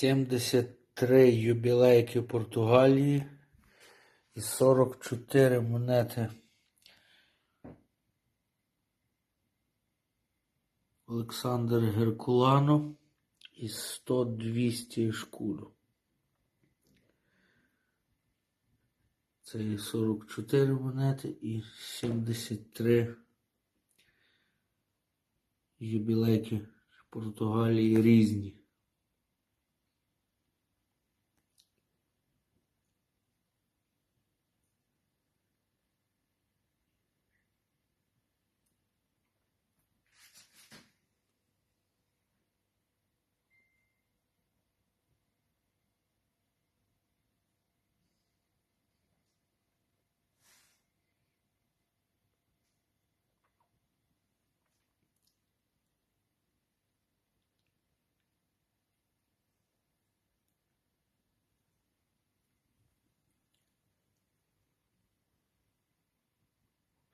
73 юбілейки Португалії і 44 монети Олександр Геркулано і 100-200 шкуру. Це і 44 монети і 73 юбілейки Португалії різні.